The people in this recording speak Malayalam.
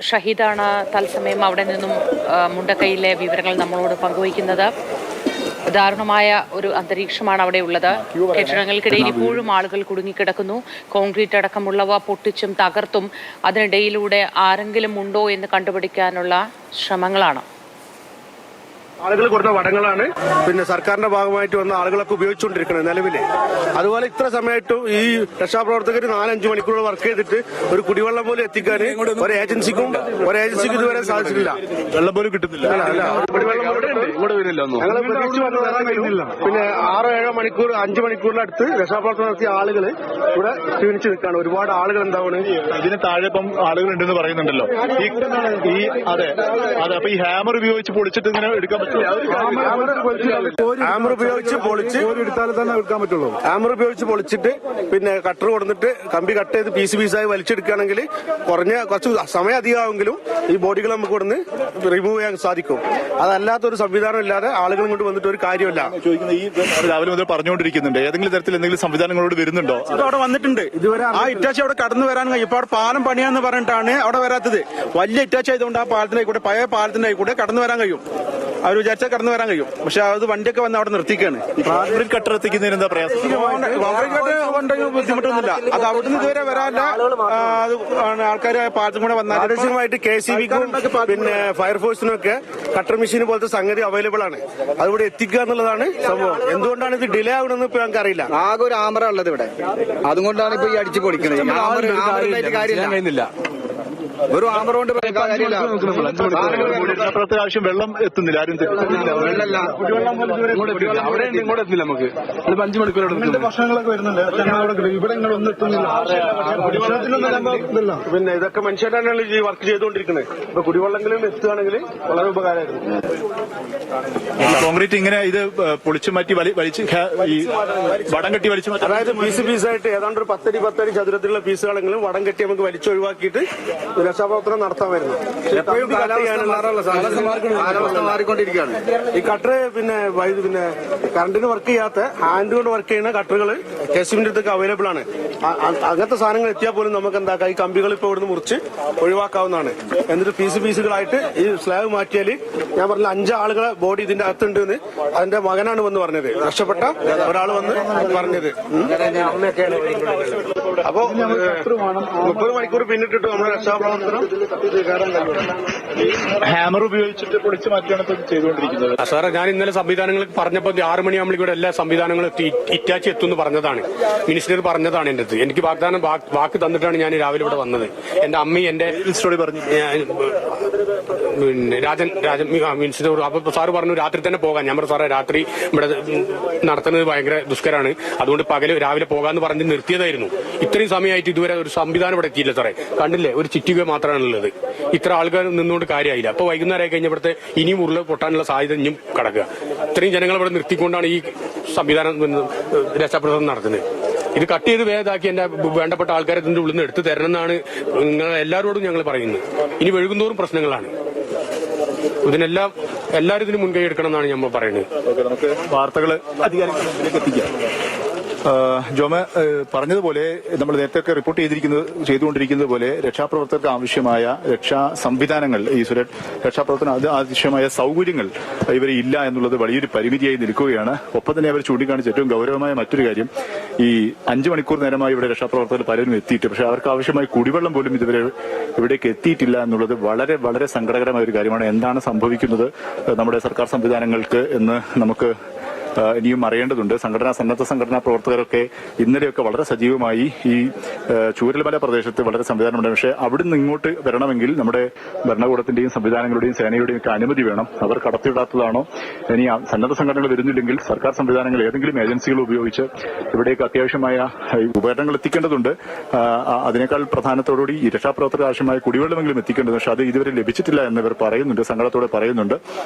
ഷഹീദാണ് തത്സമയം അവിടെ നിന്നും മുണ്ടക്കൈയിലെ വിവരങ്ങൾ നമ്മളോട് പങ്കുവയ്ക്കുന്നത്. ദാരുണമായ ഒരു അന്തരീക്ഷമാണ് അവിടെ ഉള്ളത്. കെട്ടിടങ്ങൾക്കിടയിൽ ഇപ്പോഴും ആളുകൾ കുടുങ്ങിക്കിടക്കുന്നു. കോൺക്രീറ്റ് അടക്കമുള്ളവ പൊട്ടിച്ചും തകർത്തും അതിനിടയിലൂടെ ആരെങ്കിലും ഉണ്ടോ എന്ന് കണ്ടുപിടിക്കാനുള്ള ശ്രമങ്ങളാണ്. ആളുകൾ കൊടുത്ത വടങ്ങളാണ്. പിന്നെ സർക്കാരിന്റെ ഭാഗമായിട്ട് വന്ന ആളുകളൊക്കെ ഉപയോഗിച്ചുകൊണ്ടിരിക്കുന്നത് നിലവിൽ. അതുപോലെ ഇത്ര സമയത്തും ഈ രക്ഷാപ്രവർത്തകർ നാലഞ്ച് മണിക്കൂർ വർക്ക് ചെയ്തിട്ട് ഒരു കുടിവെള്ളം പോലും എത്തിക്കാൻ ഒരു ഏജൻസിക്കും ഒരു ഏജൻസിക്കും ഇതുവരെ സാധിച്ചിട്ടില്ല. വെള്ളം പോലും കിട്ടുന്നില്ല. കുടിവെള്ളം ഞങ്ങൾ പ്രതീക്ഷിച്ച് വന്നതാണെങ്കിലും പിന്നെ ആറോ ഏഴോ മണിക്കൂർ അഞ്ചു മണിക്കൂറിനടുത്ത് രക്ഷാപ്രവർത്തനം നടത്തിയ ആളുകൾ ഇവിടെ ക്ഷീണിച്ച് നിൽക്കുകയാണ്. ഒരുപാട് ആളുകൾ ഉണ്ടാവണ് ഇതിന് താഴെ ഇപ്പം ആളുകൾ ഉണ്ടെന്ന് പറയുന്നുണ്ടല്ലോ. ഈ അതെ അതെ അപ്പൊ ഈ ഹാമർ ഉപയോഗിച്ച് പൊളിച്ചിട്ട് ഇങ്ങനെ എടുക്കാൻ പറ്റില്ല ഹാമർ ഉപയോഗിച്ച് പൊളിച്ച് എടുത്താലേ തന്നെ എടുക്കാൻ പറ്റുള്ളൂ. ഹാമർ ഉപയോഗിച്ച് പൊളിച്ചിട്ട് പിന്നെ കട്ടർ കൊടുത്തിട്ട് കമ്പി കട്ട് ചെയ്ത് പീസ് പീസായി വലിച്ചെടുക്കുകയാണെങ്കിൽ കുറഞ്ഞ കുറച്ച് സമയം അധികമാണെങ്കിലും ഈ ബോഡികൾ നമുക്ക് ഇവിടുന്ന് റിമൂവ് ചെയ്യാൻ സാധിക്കും. അതല്ലാത്തൊരു സംവിധാനം ഇല്ലാതെ ആളുകൾ ഇങ്ങോട്ട് വന്നിട്ട് ഒരു കാര്യമില്ല. ചോദിക്കുന്ന ഈ രാവിലെ മുതൽ പറഞ്ഞുകൊണ്ടിരിക്കുന്നുണ്ട്. ഏതെങ്കിലും തരത്തിൽ എന്തെങ്കിലും സംവിധാനങ്ങളോട് വരുന്നുണ്ടോ? ഇത് അവിടെ വന്നിട്ടുണ്ട്. ഇതുവരെ ആ ഇറ്റാച്ചി അവിടെ കടന്നു വരാൻ കഴിയും. ഇപ്പൊ അവിടെ പാലം പണിയാന്ന് പറഞ്ഞിട്ടാണ് അവിടെ വരാത്തത്. വലിയ ഇറ്റാച്ചി ആയതുകൊണ്ട് ആ പാലത്തിന്റെ ആയിക്കൂടെ പഴയ പാലത്തിന്റെ ആയിക്കൂടെ കടന്നു വരാൻ കഴിയും. അവർ വിചാരിച്ചാൽ കടന്നു വരാൻ കഴിയും. പക്ഷെ അത് വണ്ടിയൊക്കെ വന്ന് അവിടെ നിർത്തിക്കാണ്. കോൺക്രീറ്റ് കട്ടർ എത്തിക്കുന്നതിന് എന്താ പ്രയാസം ഉണ്ടെങ്കിൽ ബുദ്ധിമുട്ടൊന്നുമില്ല. അത് അവിടുന്ന് ഇതുവരെ അത് ആൾക്കാർ പാലത്തും കൂടെ വന്നാൽ. പ്രാദേശികമായിട്ട് കെ സി ബിക്കും പിന്നെ ഫയർഫോഴ്സിനും ഒക്കെ കട്ടർ മെഷീൻ പോലത്തെ സംഗതി അവൈലബിൾ ആണ്. അതിവിടെ എത്തിക്കുക എന്നുള്ളതാണ് സംഭവം. എന്തുകൊണ്ടാണ് ഇത് ഡിലേ ആകണമെന്ന് ഇപ്പൊ ഞങ്ങൾക്ക് അറിയില്ല. ആകെ ഒരു ആമറ ഉള്ളത് ഇവിടെ. അതുകൊണ്ടാണ് ഇപ്പൊ ഈ അടിച്ചു പൊളിക്കുന്നത് ആമറ കാര്യമില്ല. ഒരു ആമറ കൊണ്ട് കാര്യമില്ല. രക്ഷാപ്രവർത്തക ആവശ്യം വെള്ളം എത്തുന്നില്ല ആരും. അവിടെ ഇങ്ങോട്ട് എത്തില്ല നമുക്ക്. ഇതിപ്പോ അഞ്ചു മണിക്കൂർ ഭക്ഷണങ്ങളൊക്കെ വരുന്നുണ്ട്. ഇവിടെ ഒന്നും എത്തുന്നില്ല. പിന്നെ ഇതൊക്കെ മനുഷ്യരാണ് ഈ വർക്ക് ചെയ്തുകൊണ്ടിരിക്കുന്നത് ഇപ്പൊ കുടിവെള്ളങ്ങളും എത്തുകയാണെങ്കിൽ വളരെ ഉപകാരമായിരുന്നു. കോൺക്രീറ്റ് ഇങ്ങനെ ഇത് പൊളിച്ചു മാറ്റി വലി- വലിച്ച് ഈ വടം കെട്ടി വലിച്ചു മാറ്റി. അതായത് പീസ് പീസായിട്ട് ഏതാണ്ട് ഒരു പത്തടി പത്തടി ചതുരത്തിലുള്ള പീസുകളെങ്കിലും വടം കെട്ടി നമുക്ക് വലിച്ചൊഴിവാക്കിയിട്ട് രക്ഷാപ്രവർത്തനം നടത്താൻ വരുന്നത്. എപ്പോഴും കാലാവസ്ഥ മാറിക്കൊണ്ടിരിക്കുകയാണ്. ഈ കട്ടർ പിന്നെ വൈദ്യുതി പിന്നെ കറണ്ടിന് വർക്ക് ചെയ്യാത്ത ഹാൻഡ് കൊണ്ട് വർക്ക് ചെയ്യുന്ന കട്ടറുകൾ കെസിമിന്റെ അടുത്തൊക്കെ അവൈലബിൾ ആണ്. അങ്ങനത്തെ സാധനങ്ങൾ എത്തിയാൽ പോലും നമുക്ക് എന്താക്കാം? ഈ കമ്പികൾ ഇപ്പോൾ ഇവിടുന്ന് മുറിച്ച് ഒഴിവാക്കാവുന്നതാണ്. എന്നിട്ട് പീസ് പീസുകളായിട്ട് ഈ സ്ലാബ് മാറ്റിയാൽ ഞാൻ പറഞ്ഞ അഞ്ച് ആളുകളെ ബോഡി ഇതിന്റെ അകത്തുണ്ട് എന്ന് അതിന്റെ മകനാണ് വന്ന് പറഞ്ഞത്. രക്ഷപ്പെട്ട ഒരാൾ വന്ന് പറഞ്ഞത്. അപ്പോ മുപ്പത് മണിക്കൂർ പിന്നിട്ടിട്ട് നമ്മുടെ രക്ഷാപ്രവർത്തനം ഹാമർ ഉപയോഗിച്ചിട്ട് പൊളിച്ച് മാറ്റിയാണ് ഇപ്പൊ ചെയ്തുകൊണ്ടിരിക്കുന്നത്. സാറേ ഞാൻ ഇന്നലെ സംവിധാനങ്ങൾ പറഞ്ഞപ്പോൾ ആറ് മണിയാകുമ്പോൾ ഇവിടെ എല്ലാ സംവിധാനങ്ങളും ഇറ്റാച്ച് എത്തുമെന്ന് പറഞ്ഞതാണ്. മിനിസ്റ്റർ പറഞ്ഞതാണ് എന്റെ അടുത്ത് എനിക്ക് വാഗ്ദാനം വാക്ക് തന്നിട്ടാണ് ഞാൻ രാവിലെ ഇവിടെ വന്നത്. എന്റെ അമ്മ എന്റെ പറഞ്ഞു. പിന്നെ രാജൻ രാജൻ മിനിസ്റ്റർ അപ്പൊ സാറ് പറഞ്ഞു രാത്രി തന്നെ പോകാൻ ഞാൻ പറഞ്ഞു സാറേ രാത്രി ഇവിടെ നടത്തുന്നത് ഭയങ്കര ദുഷ്കരമാണ് അതുകൊണ്ട് പകൽ രാവിലെ പോകാന്ന് പറഞ്ഞ് നിർത്തിയതായിരുന്നു. ഇത്രയും സമയമായിട്ട് ഇതുവരെ ഒരു സംവിധാനം ഇവിടെ എത്തിയില്ല സാറേ. കണ്ടില്ലേ? ഒരു ചിറ്റിക മാത്രമാണ് ഉള്ളത് ഇത്ര ആൾക്കാർ നിന്നുകൊണ്ട് കാര്യമായില്ല. അപ്പോൾ വൈകുന്നേരം കഴിഞ്ഞപ്പോഴത്തെ ഇനിയും ഉരുള പൊട്ടാനുള്ള സാധ്യത ഇനിയും കിടക്കുക. ഇത്രയും ജനങ്ങൾ ഇവിടെ നിർത്തിക്കൊണ്ടാണ് ഈ സംവിധാനം രക്ഷാപ്രവർത്തനം നടത്തുന്നത്. ഇത് കട്ട് ചെയ്ത് വേദാക്കി എന്റെ വേണ്ടപ്പെട്ട ആൾക്കാരെ ഇതിന്റെ ഉള്ളിൽ നിന്ന് എടുത്തു തരണം എന്നാണ് നിങ്ങൾ എല്ലാവരോടും ഞങ്ങൾ പറയുന്നത്. ഇനി വെഴുകുന്തോറും പ്രശ്നങ്ങളാണ്. ഇതിനെല്ലാം എല്ലാവരും ഇതിന് മുൻകൈ എടുക്കണം എന്നാണ് നമ്മൾ പറയുന്നത് വാർത്തകൾ അധികാരികളിലേക്ക് എത്തിക്കാം. ജോമ പറഞ്ഞതുപോലെ നമ്മൾ നേരത്തെ റിപ്പോർട്ട് ചെയ്തിരിക്കുന്നത് ചെയ്തുകൊണ്ടിരിക്കുന്നത് പോലെ രക്ഷാപ്രവർത്തകർക്ക് ആവശ്യമായ രക്ഷാ സംവിധാനങ്ങൾ ഈ രക്ഷാപ്രവർത്തനം അത് ആവശ്യമായ സൗകര്യങ്ങൾ ഇവർ ഇല്ല എന്നുള്ളത് വലിയൊരു പരിമിതിയായി നിൽക്കുകയാണ്. ഒപ്പം തന്നെ അവർ ചൂണ്ടിക്കാണിച്ച ഏറ്റവും ഗൗരവമായ മറ്റൊരു കാര്യം ഈ അഞ്ചു മണിക്കൂർ നേരമായി ഇവിടെ രക്ഷാപ്രവർത്തകർ പലരും എത്തിയിട്ട് പക്ഷെ അവർക്ക് ആവശ്യമായ കുടിവെള്ളം പോലും ഇതുവരെ ഇവിടേക്ക് എത്തിയിട്ടില്ല എന്നുള്ളത് വളരെ വളരെ സങ്കടകരമായ ഒരു കാര്യമാണ്. എന്താണ് സംഭവിക്കുന്നത് നമ്മുടെ സർക്കാർ സംവിധാനങ്ങൾക്ക് എന്ന് നമുക്ക് ഇനിയും അറിയേണ്ടതുണ്ട്. സംഘടനാ സന്നദ്ധ സംഘടനാ പ്രവർത്തകരൊക്കെ ഇന്നലെയൊക്കെ വളരെ സജീവമായി ഈ ചൂരൽമല പ്രദേശത്ത് വളരെ സംവിധാനമുണ്ട്. പക്ഷേ അവിടുന്ന് ഇങ്ങോട്ട് വരണമെങ്കിൽ നമ്മുടെ ഭരണകൂടത്തിന്റെയും സംവിധാനങ്ങളുടെയും സേനയുടെയും ഒക്കെ അനുമതി വേണം. അവർ കടത്തിവിടാത്തതാണോ? ഇനി സന്നദ്ധ സംഘടനകൾ വരുന്നില്ലെങ്കിൽ സർക്കാർ സംവിധാനങ്ങൾ ഏതെങ്കിലും ഏജൻസികൾ ഉപയോഗിച്ച് ഇവിടേക്ക് അത്യാവശ്യമായ ഉപകരണങ്ങൾ എത്തിക്കേണ്ടതുണ്ട്. അതിനേക്കാൾ പ്രധാനത്തോടുകൂടി ഈ രക്ഷാപ്രവർത്തകർ ആവശ്യമായ കുടിവെള്ളമെങ്കിലും എത്തിക്കേണ്ടത് പക്ഷേ അത് ഇതുവരെ ലഭിച്ചിട്ടില്ല എന്നിവർ പറയുന്നുണ്ട് സങ്കടത്തോടെ പറയുന്നുണ്ട്.